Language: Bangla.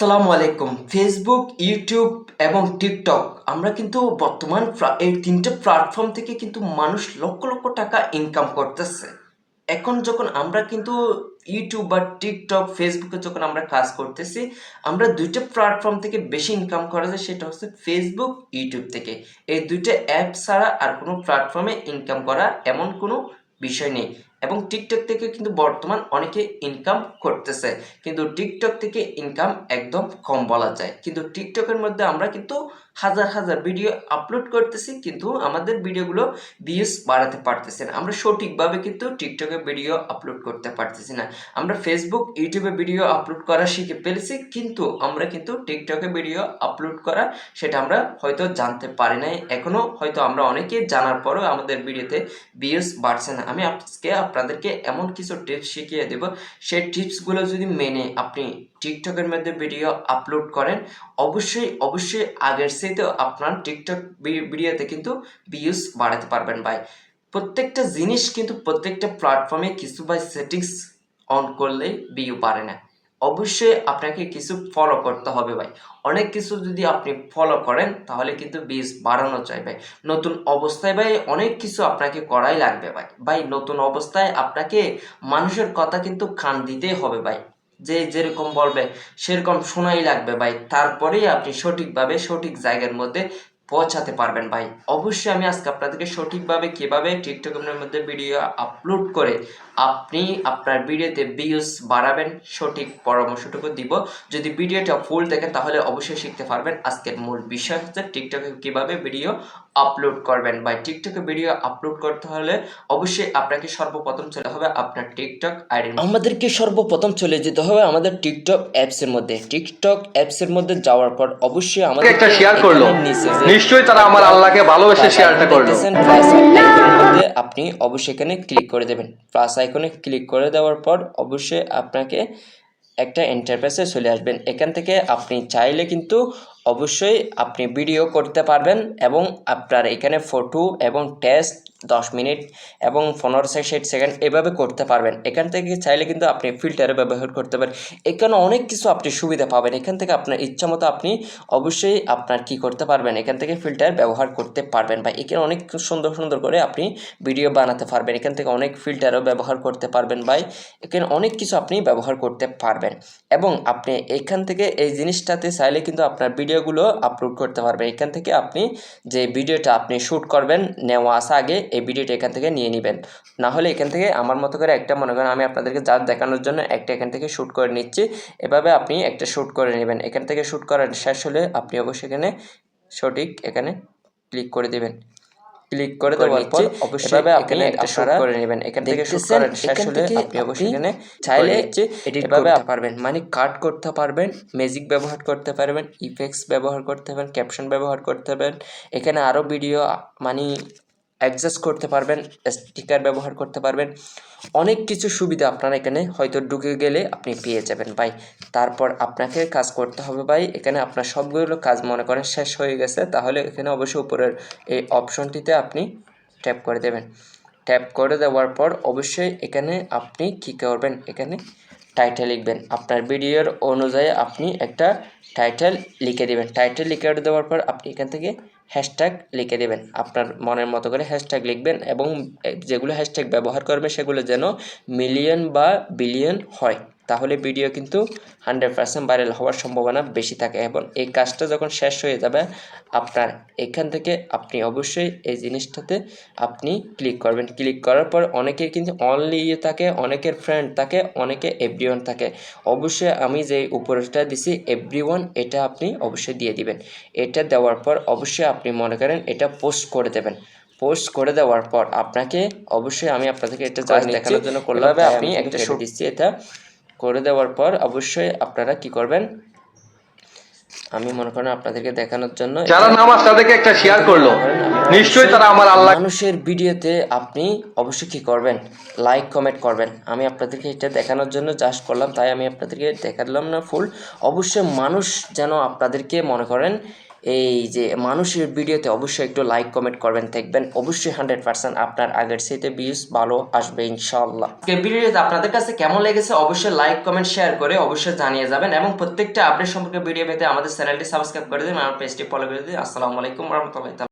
আসসালামু আলাইকুম। ফেসবুক ইউটিউব এবং টিকটক আমরা কিন্তু বর্তমান এই তিনটে প্ল্যাটফর্ম থেকে কিন্তু মানুষ লক্ষ লক্ষ টাকা ইনকাম করতেছে। এখন যখন আমরা কিন্তু ইউটিউব বা টিকটক ফেসবুকে যখন আমরা কাজ করতেছি, আমরা দুইটা প্ল্যাটফর্ম থেকে বেশি ইনকাম করা যায়, সেটা হচ্ছে ফেসবুক ইউটিউব থেকে। এই দুইটা অ্যাপ ছাড়া আর কোনো প্ল্যাটফর্মে ইনকাম করা এমন কোনো বিষয় নেই। এবং টিকটক থেকে কিন্তু বর্তমান অনেকে ইনকাম করতেছে। কিন্তু টিকটক থেকে ইনকাম একদম কম বলা যায়। কিন্তু টিকটকের মধ্যে আমরা কিন্তু হাজার হাজার ভিডিও আপলোড করতেছি, কিন্তু আমাদের ভিডিওগুলো ভিউজ বাড়াতে পারতেছি না। আমরা সঠিকভাবে কিন্তু টিকটকে ভিডিও আপলোড করতে পারতেছি না। আমরা ফেসবুক ইউটিউবে ভিডিও আপলোড করা শিখে ফেলেছি, কিন্তু আমরা কিন্তু টিকটকে ভিডিও আপলোড করা সেটা আমরা হয়তো জানতে পারি নাই। এখনও হয়তো আমরা অনেকে জানার পরেও আমাদের ভিডিওতে ভিউজ বাড়ছে না। আমি আজকে আপনাদেরকে এমন কিছু টিপস শিখিয়ে দেব। সেই টিপসগুলো যদি মেনে আপনি টিকটকের মধ্যে ভিডিও আপলোড করেন, অবশ্যই অবশ্যই আগের চাইতে আপনার টিকটক ভিডিওতে কিন্তু ভিউজ বাড়াতে পারবেন ভাই। প্রত্যেকটা জিনিস কিন্তু প্রত্যেকটা প্ল্যাটফর্মে কিছু ভাই সেটিংস অন করলেই ভিউ বাড়ে না। অবশ্যই আপনাকে কিছু ফলো করতে হবে ভাই। অনেক কিছু যদি আপনি ফলো করেন, তাহলে কিন্তু ভিউজ বাড়ানো চাই ভাই। নতুন অবস্থায় ভাই অনেক কিছু আপনাকে করাই লাগবে ভাই। ভাই, নতুন অবস্থায় আপনাকে মানুষের কথা কিন্তু কান দিতেই হবে ভাই। যে যেরকম বলবে, সেরকম শোনাই লাগবে ভাই। তারপরেই আপনি সঠিকভাবে সঠিক জায়গার মধ্যে পৌঁছাতে পারবেন ভাই। অবশ্যই আমি আজকে আপনাদেরকে সঠিকভাবে কীভাবে টিকটকের মধ্যে ভিডিও আপলোড করে আপনি আপনার ভিডিওতে ভিউজ বাড়াবেন সঠিক পরামর্শটুকু দিব। যদি ভিডিওটা ফুল দেখেন তাহলে অবশ্যই শিখতে পারবেন। আজকের মূল বিষয় হচ্ছে টিকটকে কীভাবে ভিডিও আপলোড করবেন। ভাই টিকটকে ভিডিও আপলোড করতে হলে অবশ্যই আপনাকে সর্বপ্রথম চলে হবে আপনার টিকটক আইডি আমাদেরকে সর্বপ্রথম চলে যেতে হবে আমাদের টিকটক অ্যাপস এর মধ্যে। টিকটক অ্যাপস এর মধ্যে যাওয়ার পর অবশ্যই আমাদের একটা শেয়ার করল। নিশ্চয়ই তারা আমার আল্লাহকে ভালোবেসে শেয়ারটা করল। আপনি অবশ্যই এখানে ক্লিক করে দেবেন। প্লাস আইকনে ক্লিক করে দেওয়ার পর অবশ্যই আপনাকে একটা ইন্টারফেসে চলে আসবেন। এখান থেকে আপনি চাইলে কিন্তু অবশ্যই আপনি ভিডিও করতে পারবেন এবং আপনার এখানে ফটো এবং টেস্ট দশ মিনিট এবং পনেরো থেকে ষাট সেকেন্ড এভাবে করতে পারবেন। এখান থেকে চাইলে কিন্তু আপনি ফিল্টারে ব্যবহার করতে পারেন। এখানে অনেক কিছু আপনি সুবিধা পাবেন। এখান থেকে আপনার ইচ্ছা মতো আপনি অবশ্যই আপনার কি করতে পারবেন? এখান থেকে ফিল্টার ব্যবহার করতে পারবেন বা এখানে অনেক সুন্দর সুন্দর করে আপনি ভিডিও বানাতে পারবেন। এখান থেকে অনেক ফিল্টারও ব্যবহার করতে পারবেন ভাই এখানে অনেক কিছু আপনি ব্যবহার করতে পারবেন। এবং আপনি এখান থেকে এই জিনিসটাতে চাইলে কিন্তু আপনার ভিডিওগুলো আপলোড করতে পারবেন। এখান থেকে আপনি যে ভিডিওটা আপনি শ্যুট করবেন, নেওয়া আসা আগে এই ভিডিওটা এখান থেকে নিয়ে নেবেন। না হলে এখান থেকে আমার মতো করে একটা, মনে করেন আমি আপনাদেরকে যা দেখানোর জন্য একটা এখান থেকে শ্যুট করে নিচ্ছি, এভাবে আপনি একটা শ্যুট করে নেবেন। এখান থেকে শ্যুট করার শেষ হলে আপনি অবশ্যই এখানে সঠিক এখানে ক্লিক করে দেবেন। ক্লিক করে দেওয়ার পর অবশ্যই এখানে একটা শুট করে নেবেন। এখান থেকে শুট করার শেষ হলে আপনি অবশ্যই এখানে চাইলে এডিট করতে পারবেন মানে কাট করতে পারবেন ম্যাজিক ব্যবহার করতে পারবেন ইফেক্টস ব্যবহার করতে পারবেন ক্যাপশন ব্যবহার করতে পারবেন। এখানে আরও ভিডিও মানে অ্যাডজাস্ট করতে পারবেন স্টিকার ব্যবহার করতে পারবেন। অনেক কিছু সুবিধা আপনারা এখানে হয়তো ঢুকে গেলে আপনি পেয়ে যাবেন ভাই। তারপর আপনাকে কাজ করতে হবে ভাই, এখানে আপনার সবগুলো কাজ মনে করেন শেষ হয়ে গেছে, তাহলে এখানে অবশ্যই উপরের এই অপশনটিতে আপনি ট্যাপ করে দেবেন। ট্যাপ করে দেওয়ার পর অবশ্যই এখানে আপনি কী করবেন? এখানে টাইটেল লিখবেন। আপনার ভিডিওর অনুযায়ী আপনি একটা টাইটেল লিখে দেবেন। টাইটেল লিখে দেওয়ার পর আপনি এখান থেকে হ্যাশট্যাগ লিখে দেবেন। আপনার মনের মতো করে হ্যাশট্যাগ লিখবেন এবং যেগুলো হ্যাশট্যাগ ব্যবহার করবে সেগুলো যেন মিলিয়ন বা বিলিয়ন হয়। তাহলে ভিডিও কিন্তু হান্ড্রেড পার্সেন্ট ভাইরাল হওয়ার সম্ভাবনা বেশি থাকে এবং এই কাজটা যখন শেষ হয়ে যাবে আপনার এখান থেকে আপনি অবশ্যই এই জিনিসটাতে আপনি ক্লিক করবেন। ক্লিক করার পর অনেকের কিন্তু অনলি ইয়ে থাকে অনেকের ফ্রেন্ড থাকে অনেকে এভরিওয়ান থাকে। অবশ্যই আমি যে উপরেটা দিছি এভরিওয়ান এটা আপনি অবশ্যই দিয়ে দিবেন। এটা দেওয়ার পর অবশ্যই আপনি মনে করেন এটা পোস্ট করে দেবেন। পোস্ট করে দেওয়ার পর আপনাকে অবশ্যই আমি আপনাদেরকে এটা জাস্ট দেখানোর জন্য করলাম। আপনি একটা শুট দিচ্ছি এটা। করে দেওয়ার পর অবশ্যই আপনারা কি করবেন? আমি মনে করেন আপনাদেরকে দেখানোর জন্য যারা নামাজ তাদেরকে একটা শেয়ার করল। নিশ্চয়ই তারা আমার আল্লাহ মানুষের ভিডিওতে আপনি অবশ্যই কি করবেন? লাইক কমেন্ট করবেন। আমি আপনাদেরকে এটা দেখানোর জন্য জাস্ট করলাম তাই আমি আপনাদেরকে দেখালাম না ফুল অবশ্যই মানুষ যেন আপনাদেরকে মনে করেন এই যে মানুষের ভিডিওতে অবশ্যই একটু লাইক কমেন্ট করবেন, দেখবেন অবশ্যই হান্ড্রেড পার্সেন্ট আপনার আগের সাথে ভিউজ ভালো আসবে ইনশাল্লাহ ভিডিওতে আপনাদের কাছে কেমন লেগেছে অবশ্যই লাইক কমেন্ট শেয়ার করে অবশ্যই জানিয়ে যাবেন এবং প্রত্যেকটা আপডেট সম্পর্কে ভিডিও পেতে আমাদের চ্যানেলটি সাবস্ক্রাইব করে দিন, আমার পেজটি ফলো করে দিন। আসসালামু আলাইকুম রহমতুল্লাহ